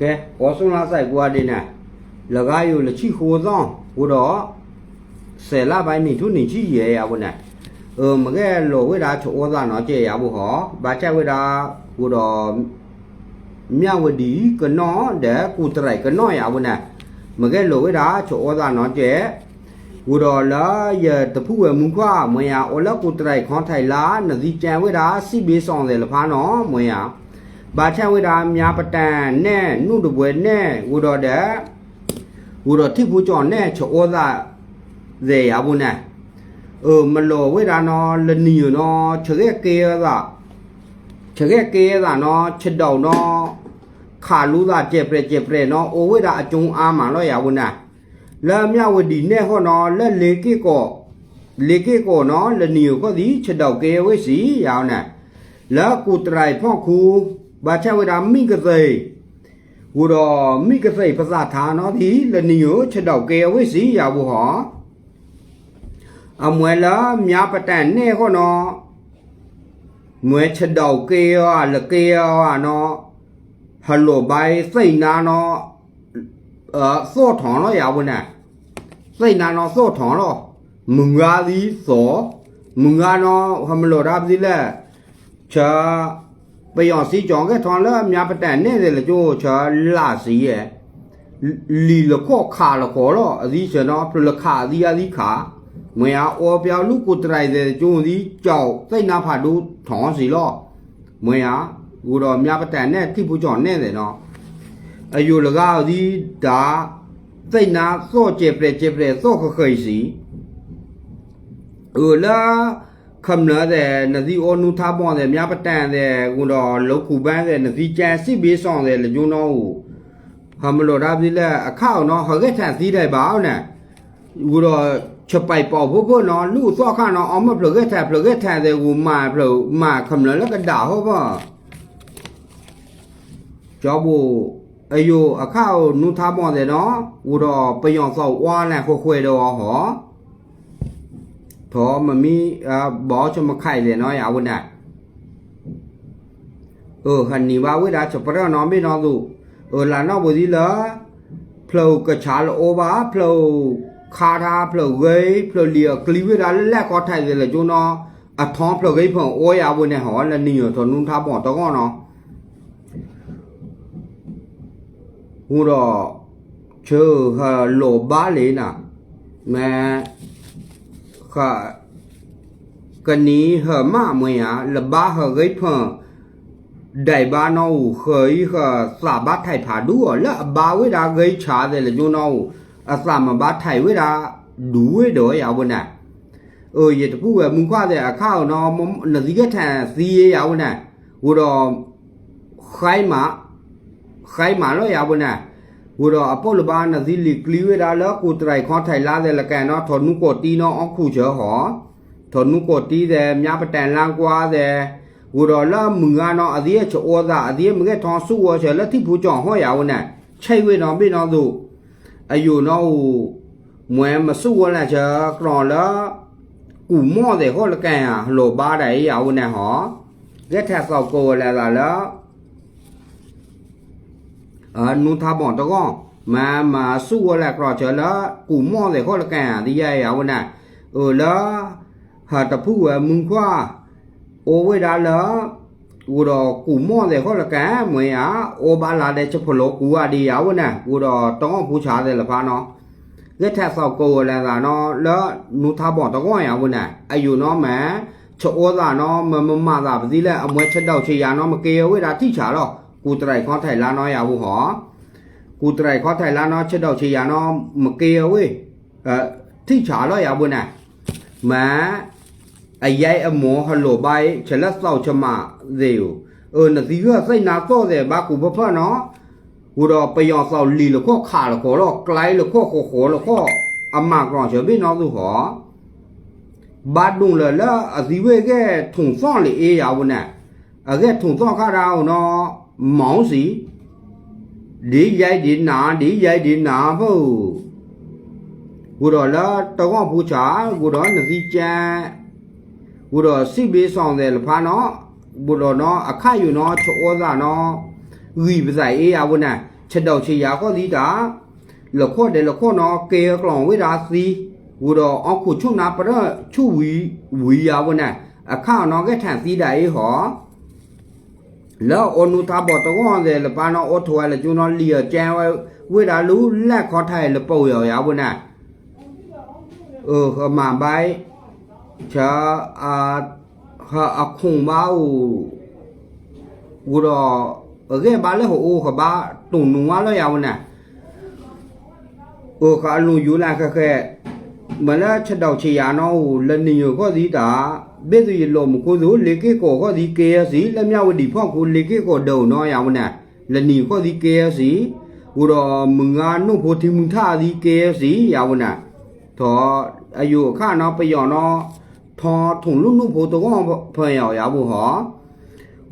ကဲဘောဆုံးလာဆိုင်ကွာဒီနာလကားယူလချိခိုးသောဟိုတော့ဆယ်လပိုင်းနေသူနေချိရဲရဘူးနာเออမကဲလောဝိဒါချိုဩသာနော်ကျေရဘူးဟောဘာချက်ဝိဒါဟိုတော့မြဝဒီကနောတဲ့ကုတရိုက်ကနောရဘူးနာမကဲလောဝိဒါချိုဩသာနော်ကျေဝိတော့လာရတဖူဝဲမူခွာမွေရဩလကုတရိုက်ခွန်ထိုင်လာနဒီကြံဝိဒါစိဘေးဆောင်တယ်လဖာနော်မွေရ ဘာချဝိဒါမြာပတန်နဲ့နုတပွဲနဲ့ဝရတဲ့ဝရတိဘူးကြောင့်နဲ့ချောသာဇေရဘူးနဲ့เออမလောဝိဒါနော်လနီယနော်ချေကေသာချေကေသာနော်ချစ်တော်နော်ခါလူသာကျက်ပြဲကျက်ပြဲနော်အိုဝိဒါအကျုံအားမှလောရဘူးနဲ့လာမြဝဒီနဲ့ဟောနော်လက်လေကိကောလေကိကောနော်လနီယကိုဒီချစ်တော်ကေဝိစီရောင်းနဲ့လာကူတရိုင်ဖော့ခု ဘာချဝိဒါမိကသိဝရမိကသိပဇာထာနော်ဒီလနီယချစ်တော်ကေဝိစီရဘူးဟောအမွဲလာမြပတန်နဲ့ခေါနော်မွဲချက်တော့ကေရလကေရနော်ဟယ်လိုဘိုင်စိတ်နာနော်အာစောထောင်းတော့ရဘူးနဲ့စိတ်နာနော်စောထောင်းတော့မငါသီစောမငါနော်ဟမလိုရာပြီလေချာ ပယောစီကြောင့်ကထောင်းလာမြပတန်နဲ့လေကျိုးချာလာစီရဲ့လီလခော့ခါလခောတော့အသီးချနော်ဖလခါအသီးအသီးခါမွေအားအော်ပြောက်လူကိုတရိုက်တဲ့ကျုံစီကြောက်စိတ်နာဖတ်တို့ထောင်းစီလောမွေအားကိုတော့မြပတန်နဲ့တိဖူကြောင့်နဲ့တယ်နော်အယူလကားဒီဒါစိတ်နာစော့ကျေပြဲကျေပြဲစော့ခခိစီဦးလာ ခမနာတဲ့နဇီအောနုထားပွန်တဲ့မြပတန်တဲ့ကွန်တော်လောက်ခုပန်းတဲ့နဇီကြံစစ်ပေးဆောင်တဲ့လညွန်းတော်ကိုဟမလိုရာဘီလာအခောက်နော်ဟကထန်စီးတယ်ပါအောင်နဲ့ကွန်တော်ချက်ပိုက်ပေါ့ဖို့ဖို့နော်လူသွားခါနော်အမပလကထပလကထတဲ့ကိုမာပလမာခမနာလကဒါဟောပါကြောဘူအယိုအခောက်နုထားပွန်တဲ့နော်ကွန်တော်ပျော်ဆောက်ဝါနဲ့ခွခွဲတော့ဟော တော့မမီအဘောချမခိုင်လေနော်ရဝနာเออหันนี่ว่าเวลาจะปรนอไม่นอนดูเออลานอกบ่ดีละเพลกระชาลโอบาเพล ခါထားဖလုတ်ဂိဖလုတ်လီကလီဝေဒါလက်ကောထိုက်တယ်လေကျွန်တော်အထောင်းဖလုတ်ဂိဖုံအိုးရဖို့နဲ့ဟောလည်းနီရတော့နုံထားပေါ့တော့ကောနော်ဟိုတော့ချေဟာလောဘာလေနာမဲ ခါကနီဟမမွေရလဘာဟဂိဖုံဒိုင်ဘာနောခေယခစာဘထိုက်ဖာဒူလက်ဘာဝေဒါဂိချာတယ်လေကျွန်တော်အသမဘာထိုင်ဝေတာဒူဝေတော့ရဝနာအိုရတပူဝမူခွတဲ့အခါနော်နဒီကထန်စီရရဝနာဝတော့ခိုင်းမခိုင်းမလို့ရဝနာ ဝတော့အပုတ်လဘာနဒီလီကလီဝေတာလောကိုတရိုင်ခေါထိုင်လာတဲ့လကန်နော်ထော်နုကိုတီနော်အခုချောဟောထော်နုကိုတီးတဲ့မြပတန်လန်ကွာတဲ့ဝတော့လာမငါနော်အဒီရချောသာအဒီရမကထောင်းစုဝချေလက်တိဖူကြောင့်ဟောရဝနာချိတ်ဝေနော်ပြနော်သူအယူနော်မွဲမစုဝလာချာကရောလာကူမောတဲ့ဟောလကန်ဟာလောပါတဲ့ရဝနဲ့ဟောရက်ထက်ဆောက်ကိုလာလာလာ အာနုထားbon တော့ကောမမစုဝလာကရောချာလာကူမောတဲ့ဟောလကန်ဟာဒီရရဝနဲ့ဟိုလာဟာတဖူဝမုန်ခွာအိုဝေဒါလာกูดอกูม่อแต่ข้อละกันมวยอ่ะโอบาลาได้เฉพาะกูอ่ะดีอ่ะวะนะกูดอต้องผู้ชาแต่ละพาเนาะเ กแท้สอบกูแล้วล่ะเนาะแล้วนูทาบ่ตะก้อยอ่ะวะนะอายุเนาะแม่ချောသာနော်မမမသာပစီလဲအမွဲချက်တော့ချေရနော်မကေဝေတာတိချာတော့ကူတရိုက်ခေါထိုင်လာနော်ရဘူးဟောကူတရိုက်ခေါထိုင်လာနော်ချက်တော့ချေရနော်မကေဝေအဲတိချာတော့ရဘူးနဲ့မအရိုက်အမောဟလိုဘိုင်ချက်လက်ဆောက်ချမသေကိုเออနစီကစိတ်နာတော့တယ်ဘာကူဘဖနော်ဟိုတော့ပယောဆောက်လီလခော့ခါလခောတော့ကလိုင်းလခော့ခောခောလခော့အမကောင်ချဘေနော်သူဟောဘာဒုံလလာအစီဝဲကဲထုံစောလေအေးရဝနဲ့အကဲထုံစောခါရာနော် မောင်းစီလေးရိုက်ဒီနာလေးရိုက်ဒီနာဟုတ်ကိုတော့လာတောင်းဖို့ချာကိုတော့နစီချန်ကိုတော့စိပေးဆောင်တယ်လဖာနော်ကိုတော့နော်အခါယူနော်ချောစာနော်ဝီပစိုင်အေးရဝနချက်တော့ချေရခေါ်ဒီတာလခော့တယ်လခော့နော်ကေကလောင်ဝိရာစီကိုတော့အခုချုနာပရချုဝီဝီရဝနအခါနော်ကထန်စီတာအေးဟော လောအနုတာဘောတော့တယ်လပါနော်အထောလေကျွနော်လီကျန်ဝိဒါလူလက်ခေါ်ထိုင်လပုတ်ရရဝနဲ့เออขมาไปชาอาဟာအခုံပါဦးဝတော့အကဲပါလေဟိုခဘာတုံနုံဝါလောရဝနာโอခါလူယူလာခက်ခဲမလာချက်တော့ချေရနော်လနေရခောဒီတာ ဘေသူရလောမကိုစုလေကေကိုခောဒီ KSC လက်မြဝတီဖောက်ကိုလေကေကိုဒုံနော်ရဝနာလနေခောဒီ KSC ဝတော့မငါနုဖို့တီမထဒီ KSC ရဝနာတော့အယူအခါနော်ပယောနော်ထောထုံလူနုဖို့တော့ဖော်ရရဘူးဟော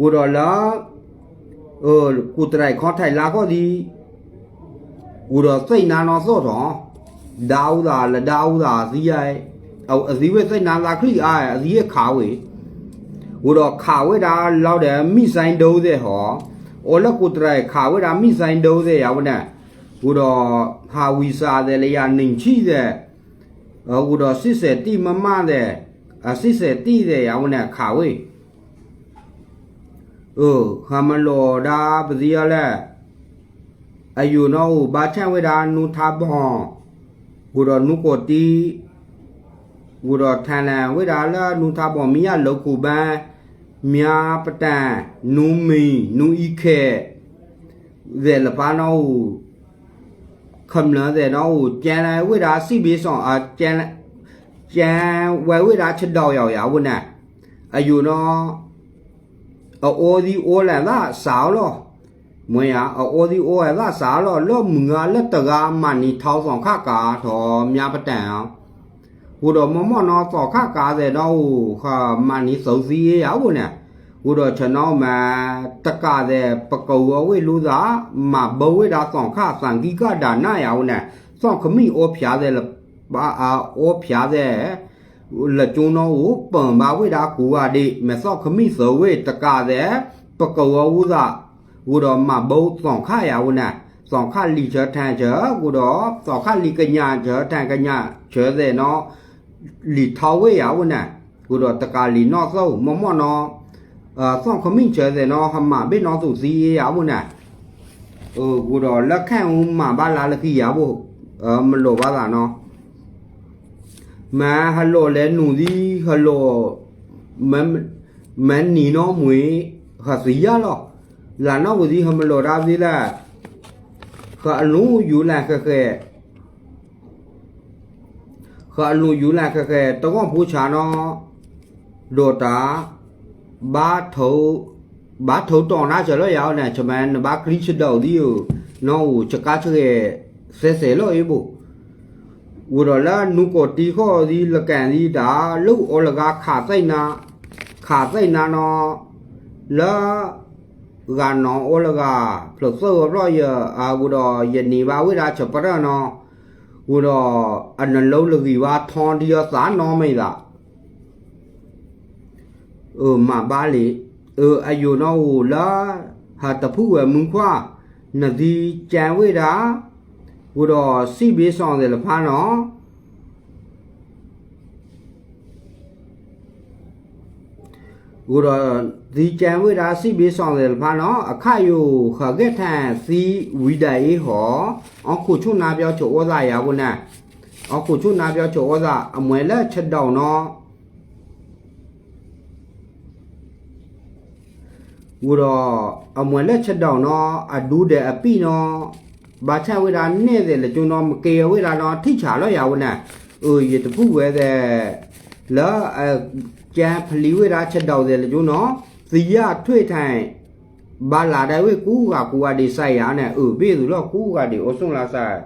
ဝတော့လာเออกูตรายขอไทยลาก็ดีกูတော့စိတ်နာတော့စော့တော့ဒါဥသာလဒါဥသာစီးရိုင်အော် အဇီဝစိတ်နာလာခရီအားအဇီရဲ့ခါဝေဝတော့ခါဝေတာလောက်တယ်မိဆိုင်ဒိုးတဲ့ဟောအော်လကုတရခါဝေတာမိဆိုင်ဒိုးတဲ့ရောင်းနဲ့ဝတော့ဟာဝီစာတဲ့လေရနေချိတဲ့ဝတော့စစ်စဲတိမမတဲ့အစစ်စဲတိတဲ့ရောင်းနဲ့ခါဝေအိုခမလောဒါပစီရလဲအယူနောဘာချဝေတာနုထဘောဝတော့နုကိုတီ ဂူရထန်လန်ဝေဒာလာနုထဘောမိယလောက်ခုပန်းမြာပတန်နုမီနုဤခဲဇေလပါနောခမလာတဲ့နော်ကျန်လာဝေဒာစိဘေးဆောင်အကျန်ကျန်ဝဲဝေဒာချက်တော့ရောက်ရဝနာအယူနောအော်ဒီအိုလာလာစားလို့မွေရအော်ဒီအိုလာစားလို့လောမငါလက်တကားမနီထောင်းဆောင်ခကာတော်မြပတန် กูดอมอมอนอสอข้ากาเสดอข้ามันนี่สงสียาวเนี่ยกูดอชะนอมาตะกาเสปะกวเวลูซามาบเวดาสอข้าสังกีกะดานายาวเนี่ยสอขมิโอผยาเสละบาอาโอผยาเสละจุนอโอปံบาเวดากูวาดิเมสอขมิสเวตะกาเสปะกวอูซากูดอมาบสอข้ายาวเนี่ยสองข้าลีเจอแทนเจอกูดอสองข้าลีกัญญาเจอแทนกัญญาเจอเสเนาะ လီထောဝေယဝနကိုတော့တကာလီနော့ဆောမမော့နောအာဆောခမင်းချဲစဲနောဟမဘေနောသူစီယဝနဟိုကိုတော့လက်ခန့်ဦးမဘာလာလခိယဘို့မလိုပါတာနော်မာဟလိုလဲနူဒီဟလိုမမ်မန်နီနောမွေဟာစီရလောလာနောဝဒီဟမလိုရာဗီလာခအလုံးယူလာခခဲ ခအလူယူလာခက်ခဲတကောဘူးချာနော်ဒေါ်တာဘာထောဘာထောတော်နာချလောရအောင်နဲ့ချမန်ဘာခရစ်တော်ဒီယောနော်ချကာချရဲဆဲဆဲလို့အေးဘူးဝရလာနုကိုတီခေါ်ဒီလကန်ဒီဒါလုတ်ဩလကာခါသိနာခါသိနာနော်လာဂါနောဩလကာဖလို့ဆောရောရအာဘူတော်ယနေပါဝိရာချပရနော် ဝရအနလုံးလကီဝါထွန်ဒီယသာနော်မိတာเออมาบ้าเลยเอออายุน้องละหาตะผู้เวมึงควานดีจางเวดาကိုတော့စီဘေးဆောင်တယ်လဖားနော် ကိုတော့ဒီကြံဝိဒါစီဘေးဆောင်တယ်လဖားနော်အခါယိုခကက်ထန်စီဝီဒိုင်ဟောအခုချုံနာပြောချိုဩဇာရဘူးနဲ့အခုချုံနာပြောချိုဩဇာအမွေလက်ချက်တောင်နော်ဝတော့အမွေလက်ချက်တောင်နော်အဒူးတဲ့အပိနော်ဘာချဝေရာနဲ့တယ်လေကျွန်တော်မကေဝေရာတော့ထိချလို့ရဝနာအိုရတပူဝဲတဲ့ လာအကျန်ဖလီဝေရာချက်တော့တယ်လေကျွန်တော်သီရထွေထိုင်ဘာလာတယ်ဝေကူကကူကဒီဆိုင်ရနဲ့အိုပြေသူတော့ကူကဒီအစွန်လာဆိုင်